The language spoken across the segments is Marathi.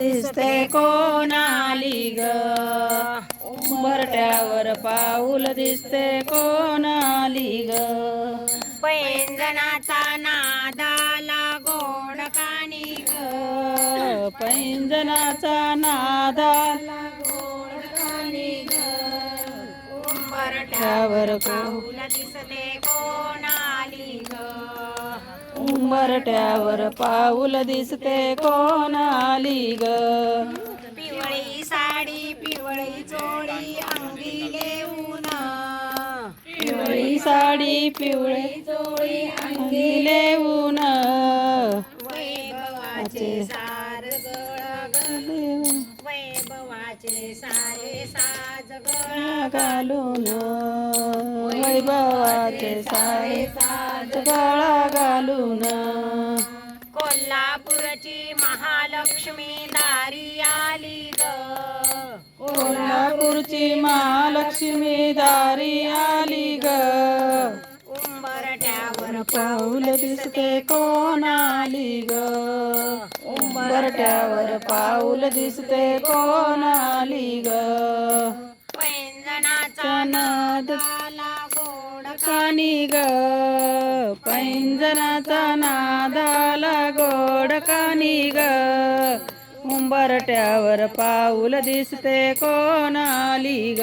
दिसते कोणाली ग? उंबरट्यावर पाऊल दिसते कोणाली ग? पैंजनाचा नादाला गोड कानी ग? पैंजनाचा नादाला उंबरट्यावर पाऊल दिसते कोणाली ग? उंबरट्यावर पाऊल दिसते कोणाली ग? पिवळी साडी पिवळी चोळी अंगी लेऊन. पिवळी साडी पिवळी चोळी अंगी लेऊन. वैभवाचे वैभवाचे सारे साज गळा. घालून वैभवाचे सारे साज गळा घालून कोल्हापूरची महालक्ष्मी दारी आली ग. कोल्हापूरची महालक्ष्मी दारी आली ग. पाऊल दिसते कोण आली ग? उंबरट्यावर पाऊल दिसते कोण आली ग? पैंजनाचा नाद कानी ग? पैंजनाचा नादाला गोड कानी ग? उंबरट्यावर पाऊल दिसते कोण आली ग?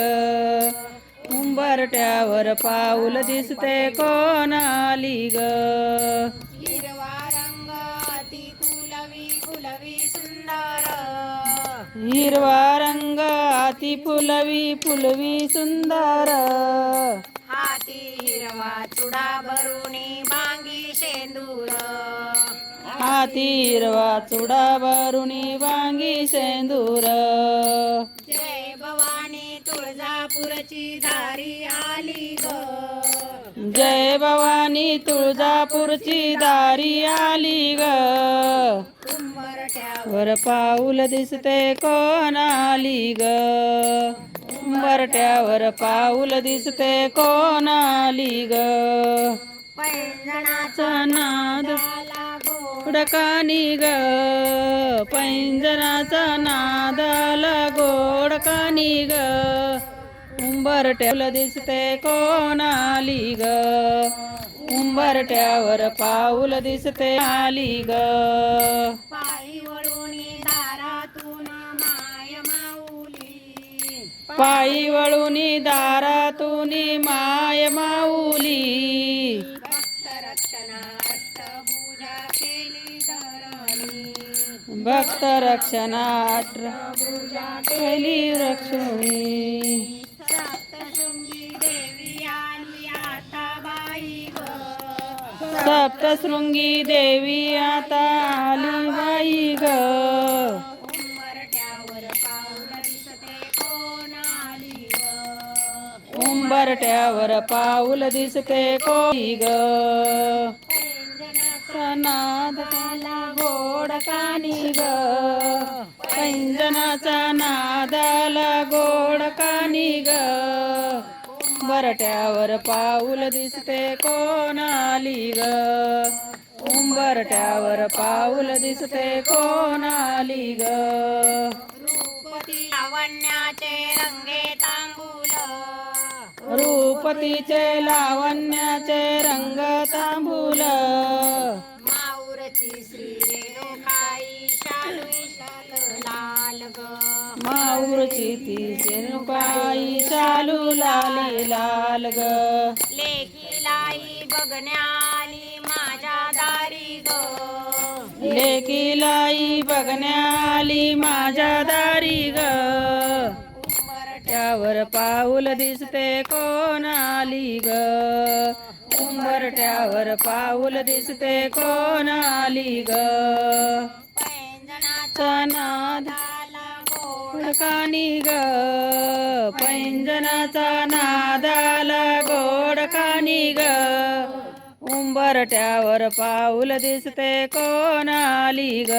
उंबरट्यावर पाऊल दिसते कोण आली ग हिरवा रंग अति फुलवी फुलवी सुंदर. हाती हिरवा चुडा भरुणी बांगी शेंदूर. हाती हिरवा चुडा भरुणी वांगी सेंदूर जय भवानी तुळजापूरची दारी आली ग. जय भवानी तुळजापूरची दारी आली ग. वर पाऊल दिसते कोण आली ग? उंबरट्यावर पाऊल दिसते कोण आली ग? पैंजणाचा नाद गोडकानी ग पैंजनाचा नादाला गोडकानी ग उंबरट्याला दिसते कोण आली ग उंबरट्यावर पाऊल दिसते आली ग पायी वळूनी दारातून माय माऊली. पायी वळूनी दारातून माय माऊली. भक्त रक्षणा अष्टभुजा केली धरणी. भक्त रक्षणात केली रक्षणी. सप्तशृंगी देवी आता आली बाई ग. उंबरट्यावर पाऊल दिसते कोणी ग. उंबरट्यावर कोई गोड कानी ग. पैंजनाचा नादाला गोड कानी ग. उंबरट्यावर पाऊल दिसते कोण आली ग? उंबरट्यावर पाऊल दिसते कोण आली ग? रूपती लावण्याचे रंगे तांबूल. रूपतीचे लावण्याचे रंग तांबूल. माऊरची ती चालू लाली लाल ग. लेकी लाई बघण्याली माझ्या दारी ग. लेकीलाई बघण्याली माझ्या दारी ग. त्यावर पाऊल दिसते कोण आली ग उंबरट्यावर पाऊल दिसते कोण आली ग नाद गोड गोडकानी ग. पैंजनाचा नादाला गोडकानी ग. उंबरट्यावर पाऊल दिसते कोण आली ग.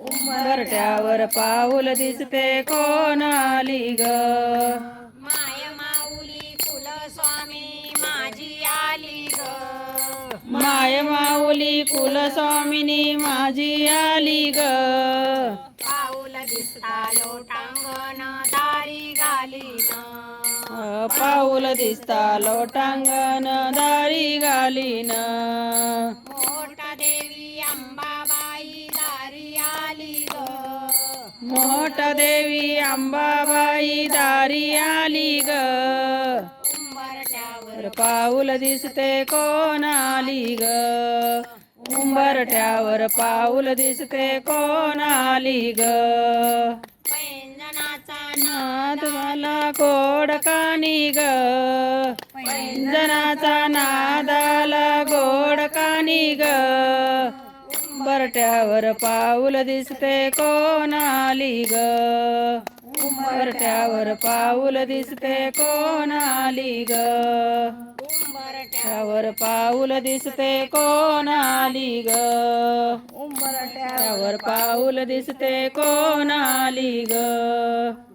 उंबरट्यावर पाऊल दिसते कोण आली ग. माय माऊली कुलस्वामी माझी आली ग. माय माऊली कुलस्वामिनी माझी आली ग. दिसता लोटांगण दारी घालीन. पाऊल दिसता लोटांगण दारी घालीन. मोठा देवी अंबाबाई दारी आली ग. मोठा देवी अंबाबाई दारी आली ग. पाऊल दिसते कोण आली ग? उंबरट्यावर पाऊल दिसते कोण आली ग? नाद मला गोड कानी ग पैंजनाचा नादाला गोड कानी ग बरट्यावर पाऊल दिसते कोणाली ग उंबरट्यावर पाऊल दिसते कोणाली ग उंबरट्यावर पाऊल दिसते कोणाली ग उंबरट्यावर पाऊल दिसते कोणाली ग